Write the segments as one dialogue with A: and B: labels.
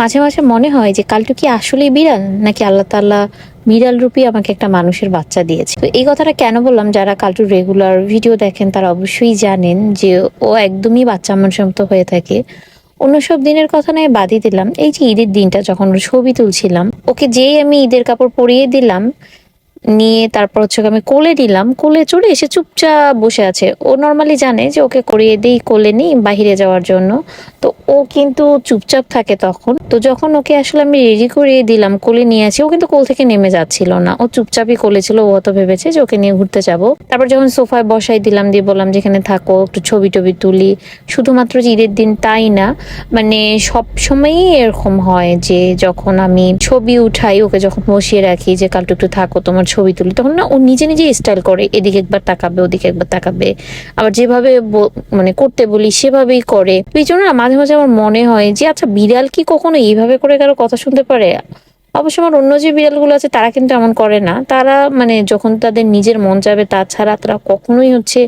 A: মাঝে মাঝে মনে হয় যে কালটু কি আসলেই বিড়াল, নাকি আল্লাহ তাল্লাহ বিড়াল রূপী আমাকে একটা মানুষের বাচ্চা দিয়েছে? তো এই কথাটা কেন বললাম? যারা কালটু রেগুলার ভিডিও দেখেন, তারা অবশ্যই জানেন যে ও একদমই বাচ্চা মানুষের মতো হয়ে থাকে। অন্য সব দিনের কথা নয়, বাদই দিলাম। এই যে ঈদের দিনটা, যখন ছবি তুলছিলাম, ওকে যেই আমি ঈদের কাপড় পরিয়ে দিলাম নিয়ে তারপর হচ্ছে আমি কোলে নিলাম। কোলে চড়ে এসে চুপচাপ বসে আছে। ও নর্মালি জানে যে ওকে করিয়ে দিই, কোলে নিই বাহিরে যাওয়ার জন্য। তো ও কিন্তু চুপচাপ থাকে তখন। তো যখন ওকে আসলে আমি রেডি করিয়ে দিলাম, কোলে নিয়ে আসি ও কিন্তু কোল থেকে নেমে যাচ্ছিল না। ও চুপচাপই কোলে ছিল, ও হয়তো ভেবেছে যে ওকে নিয়ে ঘুরতে যাব। তারপর যখন সোফায় বসাই দিলাম, দিয়ে বললাম যেখানে থাকো, একটু ছবি টবি তুলি। শুধুমাত্র ঈদের দিন তাই না মানে সব সময়ই এরকম হয় যে, যখন আমি ছবি উঠাই, ওকে যখন বসিয়ে রাখি যে, কালটু একটু থাকো, তোমার ছবি তুলি, তখন না ও নিজে নিজে স্টাইল করে, এদিকে একবার তাকাবে, ওদিকে একবার তাকাবে। আবার যেভাবে মানে করতে বলি, সেভাবেই করে। এই জন্য না মাঝে মাঝে আমার মনে হয় যে আচ্ছা বিড়াল কি কখনো এইভাবে করে কারও কথা শুনতে পারে? অবশ্য আমার অন্য যে বিড়ালগুলো আছে, তারা কিন্তু এমন করে না। তারা মানে যখন তাদের নিজের মন চাবে তাছাড়া তারা কখনোই হচ্ছে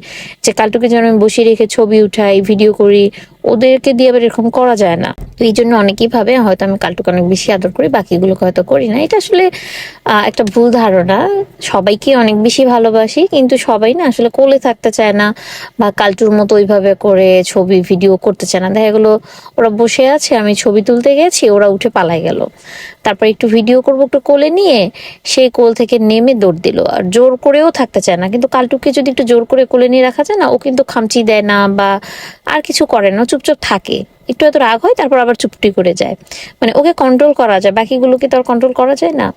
A: যে, কালটুকে যেন আমি বসিয়ে রেখে ছবি উঠাই ভিডিও করি ওদেরকে দিয়ে আবার এরকম করা যায় না। তো এই জন্য অনেকেই ভাবে, হয়তো আমি কালটুকে অনেক বেশি আদর করি, বাকিগুলোকে হয়তো করি না। এটা আসলে একটা ভুল ধারণা। সবাইকে অনেক বেশি ভালোবাসি, কিন্তু সবাই না আসলে কোলে থাকতে চায় না বা কালটুর মতো ওইভাবে করে ছবি, ভিডিও করতে চায় না। দেখা গেলো, ওরা বসে আছে, আমি ছবি তুলতে গেছি, ওরা উঠে পালাই গেল। তারপর একটু ভিডিও করব একটু কোলে নিয়ে সেই কোল থেকে নেমে দৌড় দিল। আর জোর করেও থাকতে চায় না। কিন্তু কালটুকে যদি একটু জোর করে কোলে নিয়ে রাখা যায় না, ও কিন্তু খামচি দেয় না বা আর কিছু করে না। চুপচাপ থাকে। একটু হয়তো রাগ হয়, তারপর আবার চুপটি করে যায়। মানে ওকে কন্ট্রোল করা যায় বাকিগুলোকে তো আর কন্ট্রোল করা যায়? না।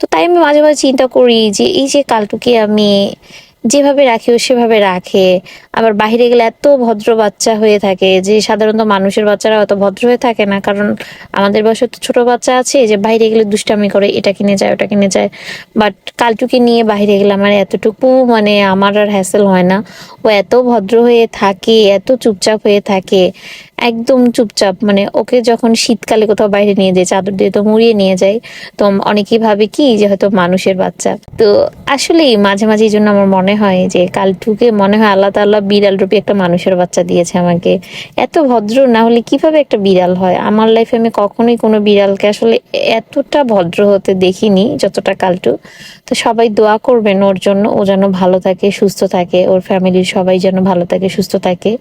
A: তো তাই আমি মাঝে মাঝে চিন্তা করি যে, এই যে কালটুকে আমি যেভাবে রাখে ও সেভাবে রাখে। আবার বাইরে গেলে এত ভদ্র বাচ্চা হয়ে থাকে যে সাধারণত মানুষের বাচ্চারা অত ভদ্র হয়ে থাকে না। কারণ আমাদের বয়সে তো ছোট বাচ্চা আছে যে বাইরে গেলে দুষ্টামি করে, এটা কিনে যায়, ওটা কিনে যায়। বাট কালটুকে নিয়ে বাইরে গেলে আমার এতটুকু মানে আমার আর হ্যাসেল হয় না। ও এত ভদ্র হয়ে থাকে, এত চুপচাপ হয়ে থাকে, একদম চুপচাপ। মানে ওকে যখন শীতকালে কোথাও বাইরে নিয়ে যায়, চাদর দিয়ে তো মুড়িয়ে নিয়ে যায়, তো অনেকেই ভাবে কি যে হয়তো মানুষের বাচ্চা। তো আসলেই মাঝে মাঝে এই জন্য আমার মনে হয় যে কালটুকে মনে হয় আল্লাহ তাল্লাহ বিড়াল রূপী একটা মানুষের বাচ্চা দিয়েছে আমাকে। এত ভদ্র, না হলে কীভাবে একটা বিড়াল হয়? আমার লাইফে আমি কখনোই কোনো বিড়ালকে আসলে এতটা ভদ্র হতে দেখিনি যতটা কালটু তো সবাই দোয়া করবেন ওর জন্য, ও যেন ভালো থাকে, সুস্থ থাকে, ওর ফ্যামিলির সবাই যেন ভালো থাকে, সুস্থ থাকে।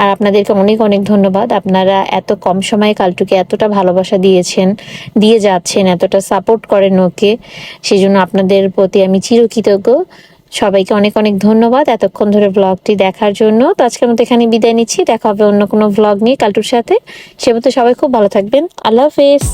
A: আর আপনাদেরকে অনেক অনেক ধন্যবাদ। আপনারা এত কম সময়ে কালটুকে এতটা ভালোবাসা দিয়েছেন, দিয়ে যাচ্ছেন, এতটা সাপোর্ট করেন ওকে। সেই জন্য আপনাদের প্রতি আমি চিরকৃতজ্ঞ। সবাইকে অনেক অনেক ধন্যবাদ এতক্ষণ ধরে ব্লগটি দেখার জন্য। তো আজকের মতো এখানে বিদায় নিচ্ছি। দেখা হবে অন্য কোনো ব্লগ নিয়ে কালটুর সাথে। সে মতো সবাই খুব ভালো থাকবেন। আল্লাহ হাফেজ।